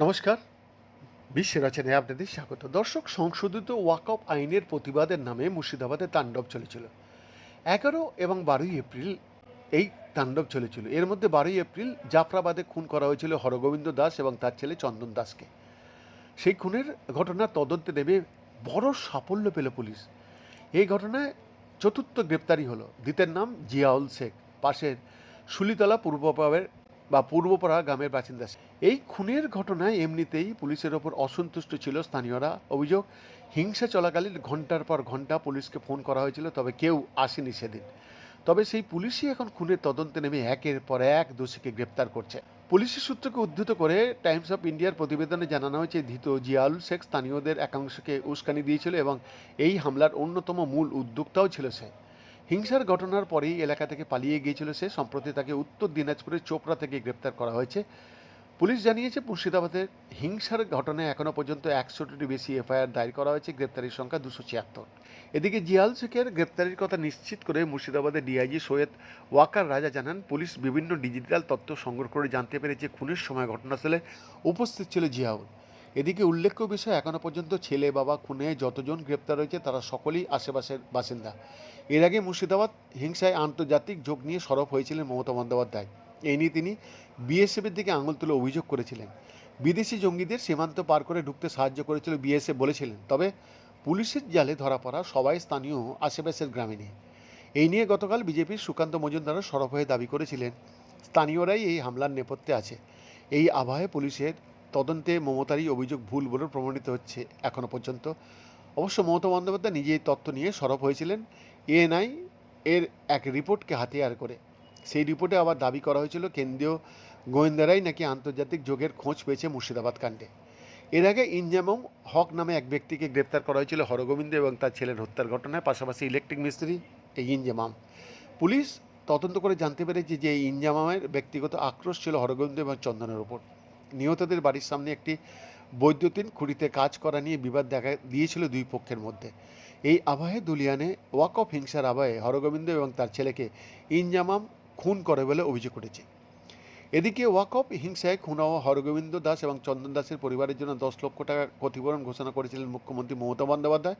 নমস্কার। বিশ্ব রচনায় আপনাদের স্বাগত। দর্শক, সংশোধিত ওয়াকআপ আইনের প্রতিবাদের নামে মুর্শিদাবাদে তাণ্ডব চলেছিল। এগারো এবং বারোই এপ্রিল এই তাণ্ডব চলেছিল। এর মধ্যে বারোই এপ্রিল জাফরাবাদে খুন করা হয়েছিল হরগোবিন্দ দাস এবং তার ছেলে চন্দন দাসকে। সেই খুনের ঘটনা তদন্তে নেবে বড় সাফল্য পেল পুলিশ। এই ঘটনায় চতুর্থ গ্রেপ্তারি হলো। দ্বিতের নাম জিয়াউল শেখ। পাশের শুলিতলা পূর্বপাড়ের বা পূর্বপাড়া গ্রামের বাসিন্দা এই খুনের ঘটনায় এমনিতেই পুলিশের ওপর অসন্তুষ্ট ছিল স্থানীয়রা। অভিযোগ, হিংসা চলাকালীন ঘণ্টার পর ঘণ্টা পুলিশকে ফোন করা হয়েছিল, তবে কেউ আসেনি সেদিন। তবে সেই পুলিশই এখন খুনের তদন্তে নেমে একের পর এক দোষীকে গ্রেপ্তার করছে। পুলিশের সূত্রকে উদ্ধৃত করে টাইমস অফ ইন্ডিয়ার প্রতিবেদনে জানানো হয়েছে, ধৃত জিয়াউল শেখ স্থানীয়দের একাংশকে উস্কানি দিয়েছিল এবং এই হামলার অন্যতম মূল উদ্যোক্তাও ছিল সে। হিংসার ঘটনার পরেই এলাকা থেকে পালিয়ে গিয়েছিল সে। সম্প্রতি তাকে উত্তর দিনাজপুরের চোপড়া থেকে গ্রেপ্তার করা হয়েছে। পুলিশ জানিয়েছে মুর্শিদাবাদের হিংসার ঘটনায় এখনও পর্যন্ত একশোটির বেশি এফআইআর দায়ের করা হয়েছে। গ্রেপ্তারির সংখ্যা দুশো ছিয়াত্তর। এদিকে জিয়াল শেখের গ্রেপ্তারির কথা নিশ্চিত করে মুর্শিদাবাদের ডিআইজি সৈয়দ ওয়াকার রাজা জানান, পুলিশ বিভিন্ন ডিজিটাল তথ্য সংগ্রহ করে জানতে পেরেছে, খুনের সময় ঘটনাস্থলে উপস্থিত ছিল জিয়াউল। এদিকে উল্লেখ্য বিষয় এখনও পর্যন্ত ছেলে, বাবা, খুনে যতজন গ্রেপ্তার হয়েছে তারা সকলেই আশেপাশের বাসিন্দা। এর আগে মুর্শিদাবাদ হিংসায় আন্তর্জাতিক যোগ নিয়ে সরব হয়েছিলেন মমতা বন্দ্যোপাধ্যায়। এই নিয়ে তিনি বিএসএফের দিকে আঙুল তুলে অভিযোগ করেছিলেন। বিদেশি জঙ্গিদের সীমান্ত পার করে ঢুকতে সাহায্য করেছিল বিএসএফ বলেছিলেন, তবে পুলিশের জালে ধরা পড়া সবাই স্থানীয় আশেপাশের গ্রামে নিয়ে এই নিয়ে গতকাল বিজেপির সুকান্ত মজুমদারও সরব হয়ে দাবি করেছিলেন, স্থানীয়রাই এই হামলার নেপথ্যে আছে। এই আবহে পুলিশের তদন্তে মমতারই অভিযোগ ভুল বলে প্রমাণিত হচ্ছে এখনও পর্যন্ত। অবশ্য মমতা বন্দ্যোপাধ্যায় নিজেই তথ্য নিয়ে সরব হয়েছিলেন। এএনআই এর এক রিপোর্টকে হাতিয়ার করে। সেই রিপোর্টে আবার দাবি করা হয়েছিল, কেন্দ্রীয় গোয়েন্দারাই নাকি আন্তর্জাতিক যোগের খোঁজ পেয়েছে মুর্শিদাবাদ কাণ্ডে। এর আগে ইনজামম হক নামে এক ব্যক্তিকে গ্রেপ্তার করা হয়েছিল হরগোবিন্দ এবং তার ছেলের হত্যার ঘটনায়। পাশাপাশি ইলেকট্রিক মিস্ত্রি এই ইনজামাম। পুলিশ তদন্ত করে জানতে পেরেছে যে এই ইনজামামের ব্যক্তিগত আক্রোশ ছিল হরগোবিন্দ এবং চন্দনের ওপর। নিহতদের বাড়ির সামনে একটি বৈদ্যুতিন খুঁড়িতে কাজ করা নিয়ে বিবাদ দেখা দিয়েছিল দুই পক্ষের মধ্যে। এই আবহে দুলিয়ানে ওয়াক অফ হিংসার আবহে হরগোবিন্দ এবং তার ছেলেকে ইনজামাম খুন করে বলে অভিযোগ উঠেছে। এদিকে ওয়াকফ হিংসায় খুন হওয়া হরগোবিন্দ দাস এবং চন্দন দাসের পরিবারের জন্য দশ লক্ষ টাকা ক্ষতিপূরণ ঘোষণা করেছিলেন মুখ্যমন্ত্রী মমতা বন্দ্যোপাধ্যায়।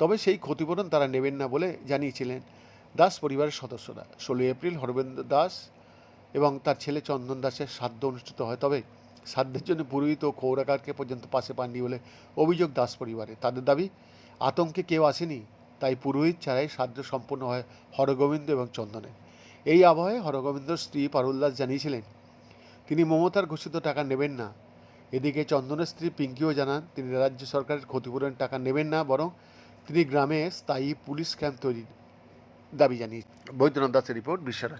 তবে সেই ক্ষতিপূরণ তারা নেবেন না বলে জানিয়েছিলেন দাস পরিবারের সদস্যরা। ষোলোই এপ্রিল হরগোবিন্দ দাস এবং তার ছেলে চন্দন দাসের শ্রাদ্ধ অনুষ্ঠিত হয়। তবে শ্রাদ্ধের জন্য পুরোহিত ও কৌরাকারকে পর্যন্ত পাশে পাননি বলে অভিযোগ দাস পরিবারে। তাদের দাবি, আতঙ্কে কেউ আসেনি, তাই পুরোহিত ছাড়াই শ্রাদ্ধ সম্পন্ন হয় হরগোবিন্দ এবং চন্দনের। এই আবহে হরগোবিন্দর স্ত্রী পারুল দাস জানিয়েছিলেন, তিনি মমতার ঘোষিত টাকা নেবেন না। এদিকে চন্দনের স্ত্রী পিঙ্কিও জানান, তিনি রাজ্য সরকারের ক্ষতিপূরণ টাকা নেবেন না, বরং তিনি গ্রামে স্থায়ী পুলিশ ক্যাম্প তৈরির দাবি জানিয়ে বৈদ্যনাথ দাসের রিপোর্ট বিশ্বরাজ